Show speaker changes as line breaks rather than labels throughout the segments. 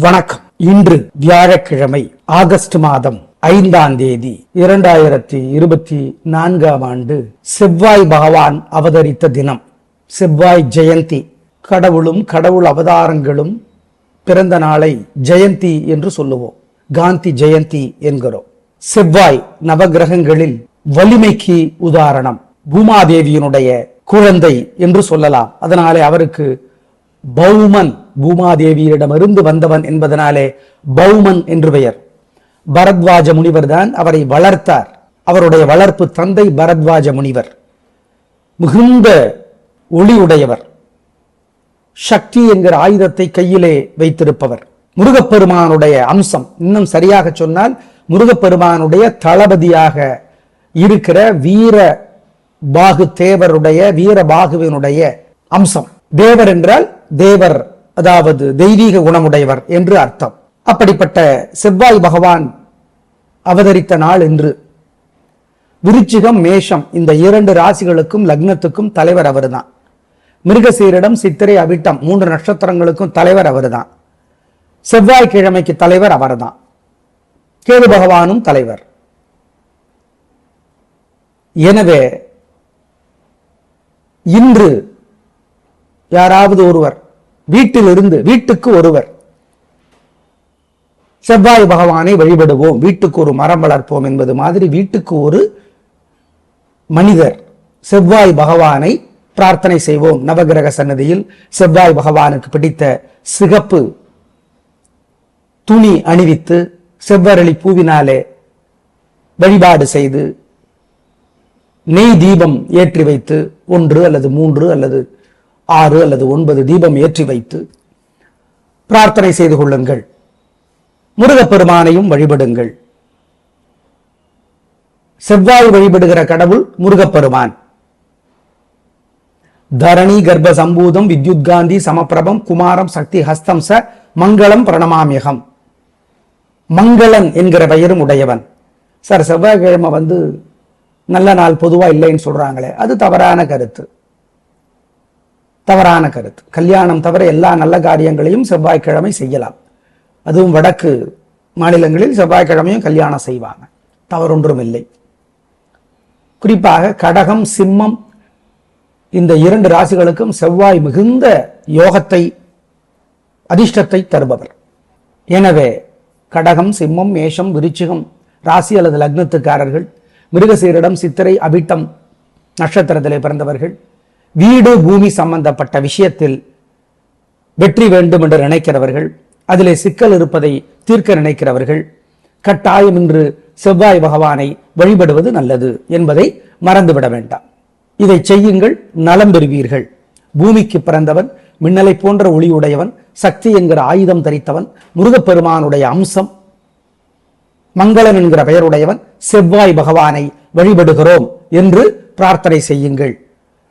வணக்கம். இன்று வியாழக்கிழமை ஆகஸ்ட் மாதம் ஐந்தாம் தேதி இரண்டாயிரத்தி இருபத்தி நான்காம் ஆண்டு செவ்வாய் பகவான் அவதரித்த தினம். செவ்வாய் ஜெயந்தி. கடவுளும் கடவுள் அவதாரங்களும் பிறந்த நாளை ஜெயந்தி என்று சொல்லுவோம். காந்தி ஜெயந்தி என்கிறோம். செவ்வாய் நவகிரகங்களில் வலிமைக்கு உதாரணம். பூமாதேவியினுடைய குழந்தை என்று சொல்லலாம். அதனாலே அவருக்கு பௌமன் பூமாதேவியரிடமிருந்து வந்தவன் என்பதனாலே பௌமன் என்று பெயர். பரத்வாஜ முனிவர் தான் அவரை வளர்த்தார். அவருடைய வளர்ப்பு தந்தை பரத்வாஜ முனிவர். மிகுந்த ஒளியுடையவர். சக்தி என்கிற ஆயுதத்தை கையிலே வைத்திருப்பவர். முருகப்பெருமானுடைய அம்சம். இன்னும் சரியாக சொன்னால் முருகப்பெருமானுடைய தளபதியாக இருக்கிற வீர பாகு தேவருடைய வீர பாகுவினுடைய அம்சம். தேவர் என்றால் தேவர் அதாவது தெய்வீக குணமுடையவர் என்று அர்த்தம். அப்படிப்பட்ட செவ்வாய் பகவான் அவதரித்த நாள் என்று விருச்சிகம் மேஷம் இந்த இரண்டு ராசிகளுக்கும் லக்னத்துக்கும் தலைவர் அவர்தான். மிருகசீரிடம் சித்திரை அவிட்டம் மூன்று நட்சத்திரங்களுக்கும் தலைவர் அவர்தான். செவ்வாய்க்கிழமைக்கு தலைவர் அவர்தான். கேது பகவானும் தலைவர். எனவே இன்று யாராவது ஒருவர் வீட்டிலிருந்து வீட்டுக்கு ஒருவர் செவ்வாய் பகவானை வழிபடுவோம் வீட்டுக்கு ஒரு மரம் வளர்ப்போம் என்பது மாதிரி வீட்டுக்கு ஒரு மனிதர் செவ்வாய் பகவானை பிரார்த்தனை செய்வோம். நவகிரக சன்னதியில் செவ்வாய் பகவானுக்கு பிடித்த சிகப்பு துணி அணிவித்து செவ்வரளி பூவினாலே வழிபாடு செய்து நெய் தீபம் ஏற்றி வைத்து ஒன்று அல்லது மூன்று அல்லது ஆறு அல்லது ஒன்பது தீபம் ஏற்றி வைத்து பிரார்த்தனை செய்து கொள்ளுங்கள். முருகப்பெருமானையும் வழிபடுங்கள். செவ்வாய் வழிபடுகிற கடவுள் முருகப்பெருமான். தரணி கர்ப்ப சம்பூதம் வித்யுத் காந்தி சமப்பிரபம் குமாரம் சக்தி ஹஸ்தம் ச மங்களம் பிரணமாமியகம். மங்களன் என்கிற பெயரும் உடையவன். சார் செவ்வாய்க்கிழமை வந்து நல்ல நாள் பொதுவா இல்லைன்னு சொல்றாங்களே அது தவறான கருத்து. தவறான கருத்து. கல்யாணம் தவிர எல்லா நல்ல காரியங்களையும் செவ்வாய்க்கிழமை செய்யலாம். அதுவும் வடக்கு மாநிலங்களில் செவ்வாய்க்கிழமையும் கல்யாணம் செய்வாங்க. தவறொன்றும் இல்லை குறிப்பாக கடகம் சிம்மம் இந்த இரண்டு ராசிகளுக்கும் செவ்வாய் மிகுந்த யோகத்தை அதிர்ஷ்டத்தை தருபவர். எனவே கடகம் சிம்மம் மேஷம் விருச்சிகம் ராசி அல்லது லக்னத்துக்காரர்கள் மிருகசீரிடம் சித்திரை அபிட்டம் நட்சத்திரத்திலே பிறந்தவர்கள் வீடு பூமி சம்பந்தப்பட்ட விஷயத்தில் வெற்றி வேண்டும் என்று நினைக்கிறவர்கள் அதிலே சிக்கல் இருப்பதை தீர்க்க நினைக்கிறவர்கள் கட்டாயம் இன்று செவ்வாய் பகவானை வழிபடுவது நல்லது என்பதை மறந்துவிட வேண்டாம். இதை செய்யுங்கள் நலம் பெறுவீர்கள். பூமிக்கு பிறந்தவன் மின்னலை போன்ற ஒளியுடையவன் சக்தி என்கிற ஆயுதம் தரித்தவன் முருகப்பெருமானுடைய அம்சம் மங்களன் என்கிற பெயருடையவன் செவ்வாய் பகவானை வழிபடுகிறோம் என்று பிரார்த்தனை செய்யுங்கள்.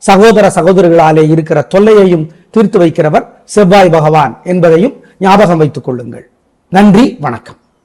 சகோதர சகோதரிகளாலே இருக்கிற தொல்லையையும் தீர்த்து வைக்கிறவர் செவ்வாய் பகவான் என்பதையும் ஞாபகம் வைத்துக் கொள்ளுங்கள். நன்றி வணக்கம்.